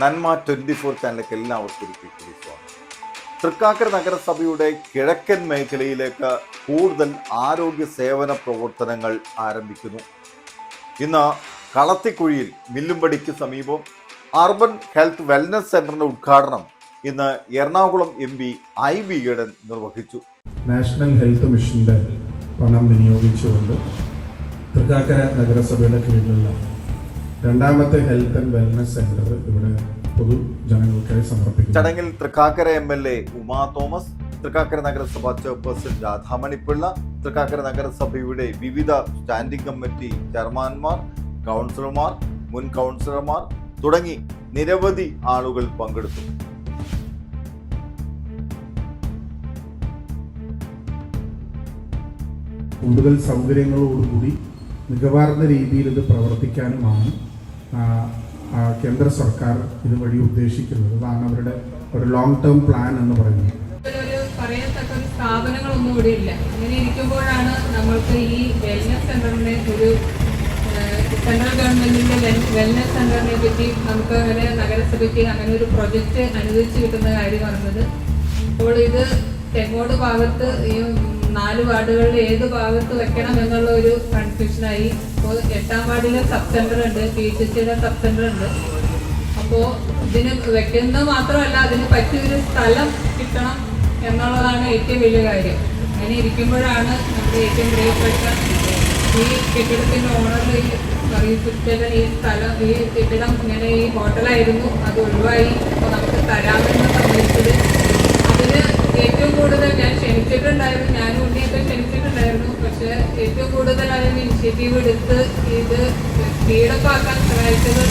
നന്മ twenty four ചാനലിലേക്ക് എല്ലാവർക്കും ഒരിക്കൽ തൃക്കാക്കര നഗരസഭയുടെ കിഴക്കൻ മേഖലയിലേക്ക് കൂടുതൽ ആരോഗ്യ സേവന പ്രവർത്തനങ്ങൾ ആരംഭിക്കുന്നു. ഇന്ന് കളത്തിക്കുഴിയിൽ മില്ലുംപടിക്ക് സമീപം അർബൻ ഹെൽത്ത് വെൽനസ് സെന്ററിന്റെ ഉദ്ഘാടനം ഇന്ന് Ernakulam M P I V Eden നിർവഹിച്ചു. നാഷണൽ ഹെൽത്ത് മിഷന്റെ പണം വിനിയോഗിച്ചുകൊണ്ട് തൃക്കാക്കര നഗരസഭയുടെ കീഴിലുള്ള രണ്ടാമത്തെ ഹെൽത്ത് ആൻഡ് വെൽനസ് സെന്റർ ഇവിടെ പൊതുജനങ്ങൾക്കായി സമർപ്പിക്കും ചടങ്ങിൽ Thrikkakara M L A Uma Thomas Thrikkakara നഗരസഭ ചെയർപേഴ്സൺ രാധാമണിപ്പിള്ള തൃക്കാക്കര നഗരസഭയുടെ വിവിധ സ്റ്റാൻഡിംഗ് കമ്മിറ്റി ചെയർമാൻമാർ കൗൺസിലർമാർ മുൻ കൗൺസിലർമാർ തുടങ്ങി നിരവധി ആളുകൾ പങ്കെടുത്തു. കൂടുതൽ സൗകര്യങ്ങളോടുകൂടി മികവാർന്ന രീതിയിൽ ഇത് പ്രവർത്തിക്കാനുമാണ് കേന്ദ്ര സർക്കാർ ഇതുവഴി ഉദ്ദേശിക്കുന്നത്. അതാണ് അവരുടെ ഒരു ലോങ് ടേം പ്ലാൻ എന്ന് പറയുന്നത്. പറയത്തക്ക സ്ഥാപനങ്ങളൊന്നും ഇവിടെ ഇല്ല. അങ്ങനെ ഇരിക്കുമ്പോഴാണ് നമ്മൾക്ക് ഈ വെൽനസ് സെന്ററിനെ ഒരു സെൻട്രൽ ഗവൺമെന്റിന്റെ വെൽനസ് സെന്ററിനെ പറ്റി നമുക്ക് അങ്ങനെ നഗരസഭയ്ക്ക് അങ്ങനെ ഒരു പ്രൊജക്റ്റ് അനുവദിച്ചു കിട്ടുന്ന കാര്യം പറഞ്ഞത്. അപ്പോൾ ഇത് തെങ്ങോട് ഭാഗത്ത് ഈ നാല് വാർഡുകളിൽ ഏത് ഭാഗത്ത് വെക്കണം എന്നുള്ള ഒരു കൺഫ്യൂഷനായി ഇപ്പോൾ എട്ടാം വാർഡിലെ സബ് സെന്റർ ഉണ്ട് പി എച്ച് സിയുടെ സബ് സെന്റർ ഉണ്ട്. അപ്പോൾ ഇതിന് വെക്കുന്നത് മാത്രമല്ല അതിന് പറ്റിയൊരു സ്ഥലം കിട്ടണം എന്നുള്ളതാണ് ഏറ്റവും വലിയ കാര്യം. അങ്ങനെ ഇരിക്കുമ്പോഴാണ് നമ്മുടെ ഏറ്റവും പ്രിയപ്പെട്ട ഈ കെട്ടിടത്തിന്റെ ഓണർ ഈ ഈ സ്ഥലം ഈ കെട്ടിടം ഇങ്ങനെ ഈ ഹോട്ടലായിരുന്നു അത് ഒഴിവായി. അപ്പോൾ നമുക്ക് തരാമെന്ന് സമ്മതിച്ചത് അതിന് ഏറ്റവും കൂടുതൽ ഞാൻ ക്ഷണിച്ചിട്ടുണ്ടായിരുന്നു. ഞാനും ഉണ്ണിയൊക്കെ ക്ഷണിച്ചിട്ടുണ്ടായിരുന്നു. പക്ഷെ ഏറ്റവും കൂടുതൽ ഇനിഷ്യേറ്റീവ് എടുത്ത് ഇത് സ്പീഡപ്പ് ആക്കാൻ സഹായിച്ചത്